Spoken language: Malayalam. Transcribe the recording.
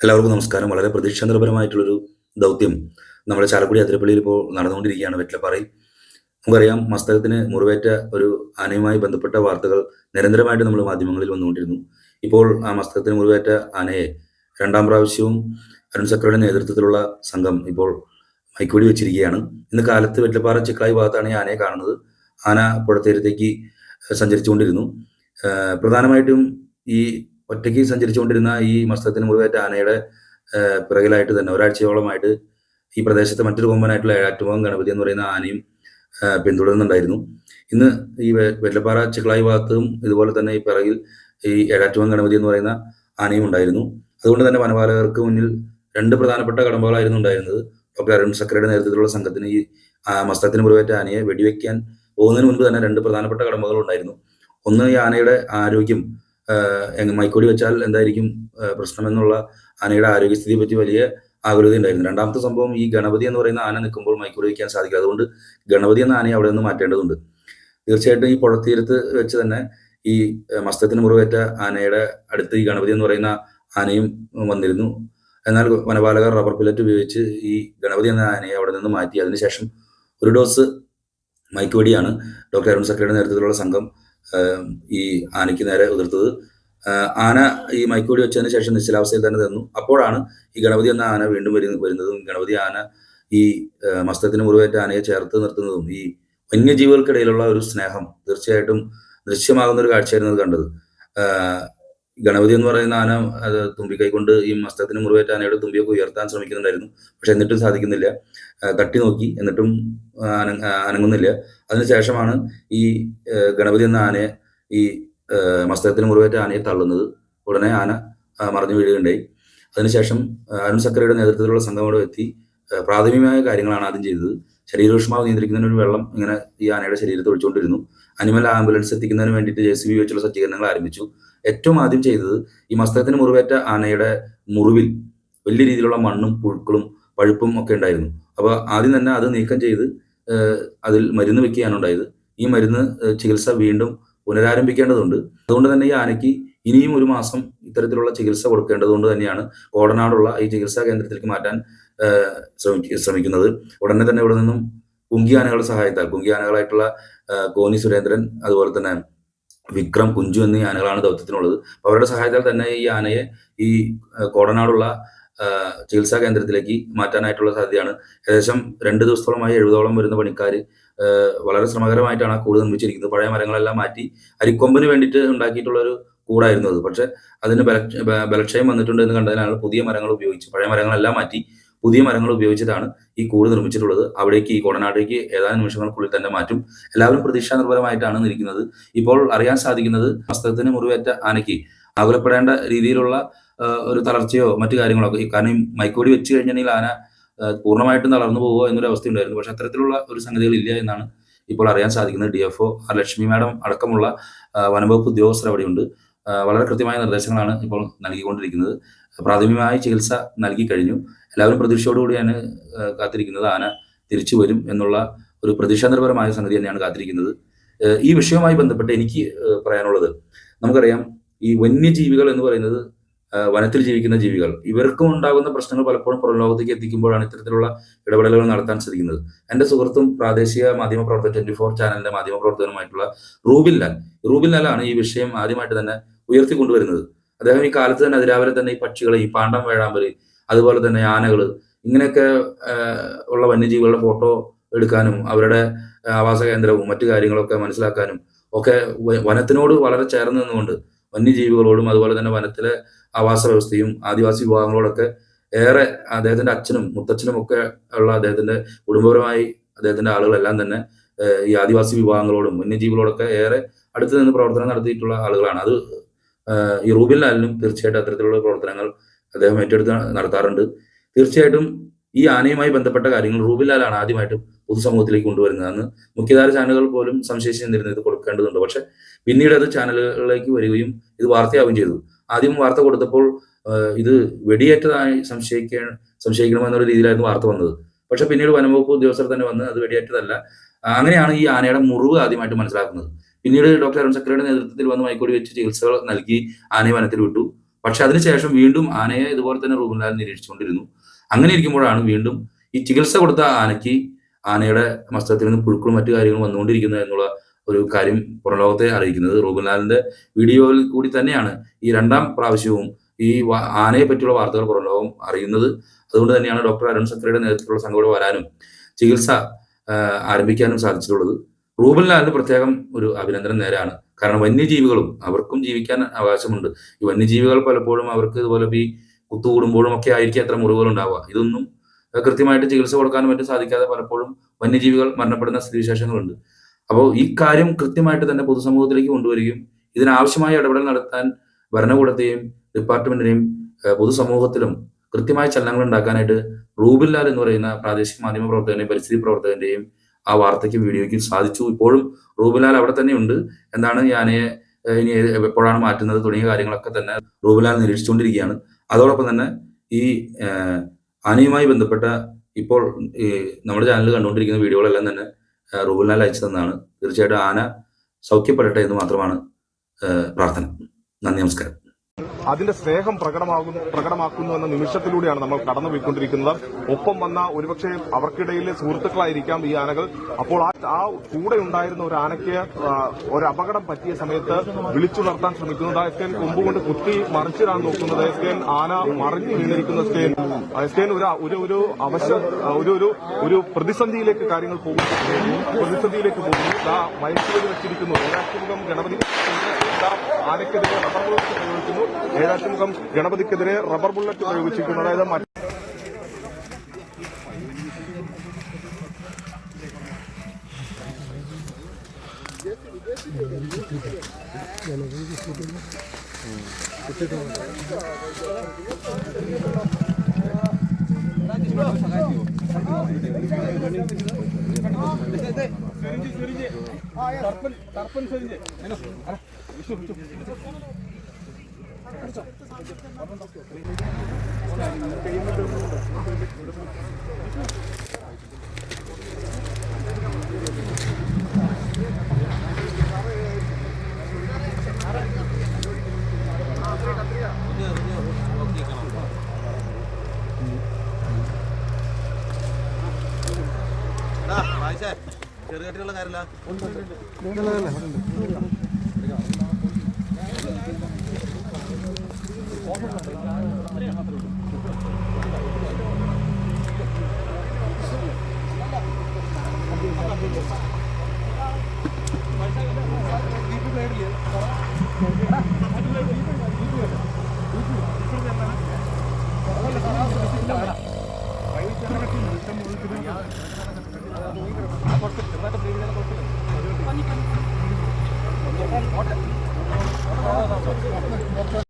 എല്ലാവർക്കും നമസ്കാരം. വളരെ പ്രതീക്ഷാനിർഭരമായിട്ടുള്ളൊരു ദൗത്യം നമ്മുടെ ചാലക്കുടി അതിരപ്പള്ളിയിൽ ഇപ്പോൾ നടന്നുകൊണ്ടിരിക്കുകയാണ് വെറ്റിലപ്പാറയിൽ. നമുക്കറിയാം മസ്തകത്തിന് മുറിവേറ്റ ഒരു ആനയുമായി ബന്ധപ്പെട്ട വാർത്തകൾ നിരന്തരമായിട്ട് നമ്മൾ മാധ്യമങ്ങളിൽ വന്നുകൊണ്ടിരുന്നു. ഇപ്പോൾ ആ മസ്തകത്തിന് മുറിവേറ്റ ആനയെ രണ്ടാം പ്രാവശ്യവും അരുൺ സക്രയുടെ നേതൃത്വത്തിലുള്ള സംഘം ഇപ്പോൾ മൈക്കുവടി വെച്ചിരിക്കുകയാണ്. ഇന്ന് കാലത്ത് വെറ്റിലപ്പാറ ചിക്കളായി ഭാഗത്താണ് ഈ ആനയെ കാണുന്നത്. ആന പുഴത്തീരത്തേക്ക് സഞ്ചരിച്ചുകൊണ്ടിരുന്നു. പ്രധാനമായിട്ടും ഈ ഒറ്റയ്ക്ക് സഞ്ചരിച്ചുകൊണ്ടിരുന്ന ഈ മസ്തകത്തിന് മുറിവേറ്റ ആനയുടെ പിറകിലായിട്ട് തന്നെ ഒരാഴ്ചയോളമായിട്ട് ഈ പ്രദേശത്തെ മറ്റൊരു കൊമ്പനായിട്ടുള്ള ഏഴാറ്റുമുഖം ഗണപതി എന്ന് പറയുന്ന ആനയും പിന്തുടരുന്നുണ്ടായിരുന്നു. ഇന്ന് ഈ വെല്ലപ്പാറ ചിക്ലായി ഭാഗത്തും ഇതുപോലെ തന്നെ ഈ പിറകിൽ ഈ ഏഴാറ്റുമുഖം ഗണപതി എന്ന് പറയുന്ന ആനയും ഉണ്ടായിരുന്നു. അതുകൊണ്ട് തന്നെ വനപാലകർക്ക് മുന്നിൽ രണ്ട് പ്രധാനപ്പെട്ട കടമ്പകളായിരുന്നു ഉണ്ടായിരുന്നത്. ഡോക്ടർ അരുൺ സക്രയുടെ നേതൃത്വത്തിലുള്ള സംഘത്തിന് ഈ മസ്തകത്തിന് മുറിവേറ്റ ആനയെ വെടിവെക്കാൻ പോകുന്നതിന് മുൻപ് തന്നെ രണ്ട് പ്രധാനപ്പെട്ട കടമ്പകൾ ഉണ്ടായിരുന്നു ഒന്ന് ഈ ആനയുടെ ആരോഗ്യം മൈക്കോടി വെച്ചാൽ എന്തായിരിക്കും പ്രശ്നം പ്രശ്നമെന്നുള്ള ആനയുടെ ആരോഗ്യസ്ഥിതിയെ പറ്റി വലിയ ആകുലത ഉണ്ടായിരുന്നു. രണ്ടാമത്തെ സംഭവം ഈ ഗണപതി എന്ന് പറയുന്ന ആന നിൽക്കുമ്പോൾ മൈക്കോടി വയ്ക്കാൻ സാധിക്കും അതുകൊണ്ട് ഗണപതി എന്ന ആനയെ അവിടെ നിന്ന് മാറ്റേണ്ടതുണ്ട്. തീർച്ചയായിട്ടും ഈ പുഴത്തീരത്ത് വെച്ച് തന്നെ ഈ മസ്തത്തിന് മുറിവേറ്റ ആനയുടെ അടുത്ത് ഈ ഗണപതി എന്ന് പറയുന്ന ആനയും വന്നിരുന്നു. എന്നാൽ വനപാലകർ റബ്ബർ പില്ലറ്റ് ഉപയോഗിച്ച് ഈ ഗണപതി എന്ന ആനയെ അവിടെ നിന്ന് മാറ്റി. അതിനുശേഷം ഒരു ഡോസ് മൈക്കോടിയാണ് ഡോക്ടർ അരുൺ സക്രയുടെ നേതൃത്വത്തിലുള്ള സംഘം ഈ ആനയ്ക്ക് നേരെ ഉതിർത്തത് ആന ഈ മൈക്കോടി വെച്ചതിന് ശേഷം നിശ്ചലാവസ്ഥയിൽ തന്നെ തന്നു അപ്പോഴാണ് ഈ ഗണപതി എന്ന ആന വീണ്ടും വരുന്ന വരുന്നതും ഗണപതി ആന ഈ മസ്തത്തിന് മുറിവേറ്റ ആനയെ ചേർത്ത് നിർത്തുന്നതും ഈ വന്യജീവികൾക്കിടയിലുള്ള ഒരു സ്നേഹം തീർച്ചയായിട്ടും ദൃശ്യമാകുന്ന ഒരു കാഴ്ചയായിരുന്നു കണ്ടത്. ഗണപതി എന്ന് പറയുന്ന ആന അത് തുമ്പിക്കൈ കൊണ്ട് ഈ മസ്തകത്തിന് മുറിവേറ്റ ആനയുടെ തുമ്പിയൊക്കെ ഉയർത്താൻ ശ്രമിക്കുന്നുണ്ടായിരുന്നു. പക്ഷെ എന്നിട്ടും സാധിക്കുന്നില്ല. തട്ടി നോക്കി എന്നിട്ടും അന- അനങ്ങുന്നില്ല. അതിനുശേഷമാണ് ഈ ഗണപതി എന്ന ആനയെ ഈ മസ്തകത്തിന് മുറിവേറ്റ ആനയെ തള്ളുന്നത്. ഉടനെ ആന മറിഞ്ഞു വീഴുകയുണ്ടായി. അതിനുശേഷം അരുൺ സക്കരയുടെ നേതൃത്വത്തിലുള്ള സംഘം അവിടെ എത്തി പ്രാഥമികമായ കാര്യങ്ങളാണ് ആദ്യം ചെയ്തത്. ശരീരോഷ്മാവ് നിയന്ത്രിക്കുന്നതിന് ഒരു വെള്ളം ഇങ്ങനെ ഈ ആനയുടെ ശരീരത്തിൽ ഒഴിച്ചുകൊണ്ടിരുന്നു. അനിമൽ ആംബുലൻസ് എത്തിക്കുന്നതിന് വേണ്ടിയിട്ട് ജെ സി ബി വെച്ചുള്ള സജ്ജീകരണങ്ങൾ ആരംഭിച്ചു. ഏറ്റവും ആദ്യം ചെയ്തത് ഈ മസ്തകത്തിന് മുറിവേറ്റ ആനയുടെ മുറിവിൽ വലിയ രീതിയിലുള്ള മണ്ണും പുഴുക്കളും പഴുപ്പും ഒക്കെ ഉണ്ടായിരുന്നു. അപ്പോൾ ആദ്യം തന്നെ അത് നീക്കം ചെയ്ത് അതിൽ മരുന്ന് വെക്കുകയാണ് ഉണ്ടായത്. ഈ മരുന്ന് ചികിത്സ വീണ്ടും പുനരാരംഭിക്കേണ്ടതുണ്ട്. അതുകൊണ്ട് തന്നെ ഈ ആനയ്ക്ക് ഇനിയും ഒരു മാസം ഇത്തരത്തിലുള്ള ചികിത്സ കൊടുക്കേണ്ടതുകൊണ്ട് തന്നെയാണ് കോടനാടുള്ള ഈ ചികിത്സാ കേന്ദ്രത്തിലേക്ക് മാറ്റാൻ ശ്രമിക്കുന്നത്. ഉടനെ തന്നെ ഇവിടെ നിന്നും കുങ്കി ആനകളുടെ സഹായത്താൽ. കുങ്കി ആനകളായിട്ടുള്ള കോനി സുരേന്ദ്രൻ അതുപോലെ തന്നെ വിക്രം കുഞ്ചു എന്നീ ആനകളാണ് ദൗത്യത്തിനുള്ളത്. അവരുടെ സഹായത്താൽ തന്നെ ഈ ആനയെ ഈ കോടനാടുള്ള ചികിത്സാ കേന്ദ്രത്തിലേക്ക് മാറ്റാനായിട്ടുള്ള സാധ്യതയാണ്. ഏകദേശം രണ്ട് ദിവസത്തോളമായി എഴുപതോളം വരുന്ന പണിക്കാർ വളരെ ശ്രമകരമായിട്ടാണ് ആ കൂട് നിർമ്മിച്ചിരിക്കുന്നത്. പഴയ മരങ്ങളെല്ലാം മാറ്റി അരിക്കൊമ്പിന് വേണ്ടിയിട്ട് ഉണ്ടാക്കിയിട്ടുള്ള ഒരു കൂടായിരുന്നു അത്. പക്ഷെ അതിന് ബല ബലക്ഷയം വന്നിട്ടുണ്ട് എന്ന് കണ്ടതിനാണ് പുതിയ മരങ്ങൾ ഉപയോഗിച്ച് പഴയ മരങ്ങളെല്ലാം മാറ്റി പുതിയ മരങ്ങൾ ഉപയോഗിച്ചിട്ടാണ് ഈ കൂട് നിർമ്മിച്ചിട്ടുള്ളത്. അവിടേക്ക് ഈ കോടനാടേക്ക് ഏതാനും നിമിഷങ്ങൾക്കുള്ളിൽ തന്നെ മാറ്റും. എല്ലാവരും പ്രതീക്ഷാ നിർഭരമായിട്ടാണ് നിൽക്കുന്നത്. ഇപ്പോൾ അറിയാൻ സാധിക്കുന്നത് വസ്ത്രത്തിന് മുറിവേറ്റ ആനയ്ക്ക് ആകുലപ്പെടേണ്ട രീതിയിലുള്ള ഒരു തളർച്ചയോ മറ്റു കാര്യങ്ങളോ കാരണം ഈ മൈക്കോടി വെച്ച് കഴിഞ്ഞിട്ടുണ്ടെങ്കിൽ ആന പൂർണമായിട്ടും തളർന്നു പോകുമോ എന്നൊരു അവസ്ഥ ഉണ്ടായിരുന്നു. പക്ഷെ അത്തരത്തിലുള്ള ഒരു സംഗതികൾ ഇല്ല എന്നാണ് ഇപ്പോൾ അറിയാൻ സാധിക്കുന്നത്. D F O Lakshmi madam അടക്കമുള്ള വനംവകുപ്പ് ഉദ്യോഗസ്ഥർ അവിടെയുണ്ട്. വളരെ കൃത്യമായ നിർദ്ദേശങ്ങളാണ് ഇപ്പോൾ നൽകിക്കൊണ്ടിരിക്കുന്നത്. പ്രാഥമികമായ ചികിത്സ നൽകി കഴിഞ്ഞു. എല്ലാവരും പ്രതീക്ഷയോടുകൂടിയാണ് കാത്തിരിക്കുന്നത്. ആന തിരിച്ചു വരും എന്നുള്ള ഒരു പ്രതിഷേധപരമായ സംഗതി തന്നെയാണ് കാത്തിരിക്കുന്നത്. ഈ വിഷയവുമായി ബന്ധപ്പെട്ട് എനിക്ക് പറയാനുള്ളത് നമുക്കറിയാം ഈ വന്യജീവികൾ എന്ന് പറയുന്നത് വനത്തിൽ ജീവിക്കുന്ന ജീവികൾ. ഇവർക്കും ഉണ്ടാകുന്ന പ്രശ്നങ്ങൾ പലപ്പോഴും പുറം ലോകത്തേക്ക് എത്തിക്കുമ്പോഴാണ് ഇത്തരത്തിലുള്ള ഇടപെടലുകൾ നടത്താൻ ശ്രമിക്കുന്നത്. എന്റെ സുഹൃത്തും പ്രാദേശിക മാധ്യമ പ്രവർത്തകൻ ട്വന്റി ഫോർ ചാനലിന്റെ മാധ്യമ പ്രവർത്തകനുമായിട്ടുള്ള റൂബിൽ ലാൽ. റൂബിൽ ലാലാണ് ഈ വിഷയം ആദ്യമായിട്ട് തന്നെ ഉയർത്തിക്കൊണ്ടുവരുന്നത്. അദ്ദേഹം ഈ കാലത്ത് തന്നെ അതിരാവിലെ തന്നെ ഈ പക്ഷികളെ ഈ പാണ്ഡം വേഴാമ്പൽ അതുപോലെ തന്നെ ആനകൾ ഇങ്ങനെയൊക്കെ ഉള്ള വന്യജീവികളുടെ ഫോട്ടോ എടുക്കാനും അവരുടെ ആവാസ കേന്ദ്രവും മറ്റു കാര്യങ്ങളൊക്കെ മനസ്സിലാക്കാനും ഒക്കെ വനത്തിനോട് വളരെ ചേർന്ന് നിന്നുകൊണ്ട് വന്യജീവികളോടും അതുപോലെ തന്നെ വനത്തിലെ ആവാസ വ്യവസ്ഥയും ആദിവാസി വിഭാഗങ്ങളോടൊക്കെ ഏറെ അദ്ദേഹത്തിന്റെ അച്ഛനും മുത്തച്ഛനും ഒക്കെ ഉള്ള അദ്ദേഹത്തിന്റെ കുടുംബപരമായി അദ്ദേഹത്തിന്റെ ആളുകളെല്ലാം തന്നെ ഈ ആദിവാസി വിഭാഗങ്ങളോടും വന്യജീവികളോടൊക്കെ ഏറെ അടുത്ത് നിന്ന് പ്രവർത്തനം നടത്തിയിട്ടുള്ള ആളുകളാണ്. അത് ഈ റൂബിൻ ലാലിനും തീർച്ചയായിട്ടും അത്തരത്തിലുള്ള പ്രവർത്തനങ്ങൾ അദ്ദേഹം ഏറ്റെടുത്ത് നടത്താറുണ്ട്. തീർച്ചയായിട്ടും ഈ ആനയുമായി ബന്ധപ്പെട്ട കാര്യങ്ങൾ റൂബിലാലാണ് ആദ്യമായിട്ട് പൊതുസമൂഹത്തിലേക്ക് കൊണ്ടുവരുന്നതെന്ന് മുഖ്യധാര ചാനലുകൾ പോലും സംശയിച്ചിരുന്നിരുന്നു ഇത് കൊടുക്കേണ്ടതുണ്ട്. പക്ഷെ പിന്നീട് അത് ചാനലുകളിലേക്ക് വരികയും ഇത് വാർത്തയാവുകയും ചെയ്തു. ആദ്യം വാർത്ത കൊടുത്തപ്പോൾ ഇത് വെടിയേറ്റതായി സംശയിക്ക സംശയിക്കണമെന്നൊരു രീതിയിലായിരുന്നു വാർത്ത വന്നത്. പക്ഷെ പിന്നീട് വനംവകുപ്പ് ഉദ്യോഗസ്ഥർ തന്നെ വന്ന് അത് വെടിയേറ്റതല്ല. അങ്ങനെയാണ് ഈ ആനയുടെ മുറിവ് ആദ്യമായിട്ട് മനസ്സിലാക്കുന്നത്. പിന്നീട് ഡോക്ടർ അരുൺ സക്രയുടെ നേതൃത്വത്തിൽ വന്ന് മൈക്കോടി വെച്ച് ചികിത്സകൾ നൽകി ആനയെ വനത്തിൽ വിട്ടു. പക്ഷെ അതിനുശേഷം വീണ്ടും ആനയെ ഇതുപോലെ തന്നെ റൂമിലാൽ നിരീക്ഷിച്ചുകൊണ്ടിരുന്നു. അങ്ങനെ ഇരിക്കുമ്പോഴാണ് വീണ്ടും ഈ ചികിത്സ കൊടുത്ത ആനയ്ക്ക് ആനയുടെ മസ്തകത്തിൽ നിന്ന് പുഴുക്കളും മറ്റു കാര്യങ്ങളും വന്നുകൊണ്ടിരിക്കുന്നത് എന്നുള്ള ഒരു കാര്യം പുറലോകത്തെ അറിയിക്കുന്നത്. റൂബൻലാലിന്റെ വീഡിയോയിൽ കൂടി തന്നെയാണ് ഈ രണ്ടാം പ്രാവശ്യവും ഈ ആനയെ പറ്റിയുള്ള വാർത്തകൾ പുറലോകം അറിയുന്നത്. അതുകൊണ്ട് തന്നെയാണ് ഡോക്ടർ അരുൺ സക്രയുടെ നേതൃത്വത്തിലുള്ള സംഘം വരാനും ചികിത്സ ആരംഭിക്കാനും സാധിച്ചിട്ടുള്ളത്. റൂബൻലാലിന് പ്രത്യേകം ഒരു അഭിനന്ദനം നേരാണ് കാരണം വന്യജീവികളും അവർക്കും ജീവിക്കാൻ അവകാശമുണ്ട്. ഈ വന്യജീവികൾ പലപ്പോഴും അവർക്ക് ഇതുപോലെ ഈ കുത്തുകൂടുമ്പോഴും ഒക്കെ ആയിരിക്കും അത്ര മുറിവുകൾ ഉണ്ടാവുക. ഇതൊന്നും കൃത്യമായിട്ട് ചികിത്സ കൊടുക്കാനും മറ്റും സാധിക്കാതെ പലപ്പോഴും വന്യജീവികൾ മരണപ്പെടുന്ന സ്ഥിതിവിശേഷങ്ങളുണ്ട്. അപ്പോൾ ഈ കാര്യം കൃത്യമായിട്ട് തന്നെ പൊതുസമൂഹത്തിലേക്ക് കൊണ്ടുവരികയും ഇതിനാവശ്യമായ ഇടപെടൽ നടത്താൻ ഭരണകൂടത്തെയും ഡിപ്പാർട്ട്മെന്റിനെയും പൊതുസമൂഹത്തിലും കൃത്യമായ ചലനങ്ങൾ ഉണ്ടാക്കാനായിട്ട് റൂബിൻലാൽ എന്ന് പറയുന്ന പ്രാദേശിക മാധ്യമ പ്രവർത്തകന്റെയും പരിസ്ഥിതി പ്രവർത്തകന്റെയും ആ വാർത്തയ്ക്കും വീഡിയോയ്ക്കും സാധിച്ചു. ഇപ്പോഴും റൂബിലാൽ അവിടെ തന്നെയുണ്ട് എന്താണ് യാനയെ ഇനി എപ്പോഴാണ് മാറ്റുന്നത് തുടങ്ങിയ കാര്യങ്ങളൊക്കെ തന്നെ റൂബിലാൽ നിരീക്ഷിച്ചുകൊണ്ടിരിക്കുകയാണ്. അതോടൊപ്പം തന്നെ ഈ ആനയുമായി ബന്ധപ്പെട്ട ഇപ്പോൾ ഈ നമ്മുടെ ചാനൽ കണ്ടുകൊണ്ടിരിക്കുന്ന വീഡിയോകളെല്ലാം തന്നെ റൂബിലാൽ അയച്ചു തന്നാണ് തീർച്ചയായിട്ടും ആന സൗഖ്യപ്പെടട്ടെ എന്ന് മാത്രമാണ് പ്രാർത്ഥന. നന്ദി നമസ്കാരം. അതിന്റെ സ്നേഹം പ്രകടമാകുന്നു പ്രകടമാക്കുന്നു എന്ന നിമിഷത്തിലൂടെയാണ് നമ്മൾ കടന്നുപോയിക്കൊണ്ടിരിക്കുന്നത്. ഒപ്പം വന്ന ഒരുപക്ഷെ അവർക്കിടയിലെ സുഹൃത്തുക്കളായിരിക്കാം ഈ ആനകൾ. അപ്പോൾ ആ കൂടെ ഉണ്ടായിരുന്ന ഒരു ആനയ്ക്ക് ഒരു അപകടം പറ്റിയ സമയത്ത് വിളിച്ചു നിർത്താൻ ശ്രമിക്കുന്നത് എസ് കെൻ കൊമ്പുകൊണ്ട് കുത്തി മറിച്ചിടാൻ നോക്കുന്നത്. എസ് കെൻ ആന മറിഞ്ഞു വീണിരിക്കുന്ന. എസ് കെൻ ഒരു ഒരു ഒരു അവശ ഒരു ഒരു ഒരു പ്രതിസന്ധിയിലേക്ക് കാര്യങ്ങൾ പോകുന്നു. പ്രതിസന്ധിയിലേക്ക് പോകുന്നു. മയക്കുവെടി വെച്ചിരിക്കുന്നു. ഗണപതി ആനയ്ക്കെതിരെ റബ്ബർ ബുള്ളറ്റ് പ്രയോഗിക്കുന്നു ഏഴാറ്റുമുഖം ഗണപതിക്കെതിരെ റബ്ബർ ബുള്ളറ്റ് പ്രയോഗിച്ചിരിക്കുന്നു അതായത് മറ്റ് ചെറുകെട്ടിയുള്ള കാര്യമില്ല. gracias.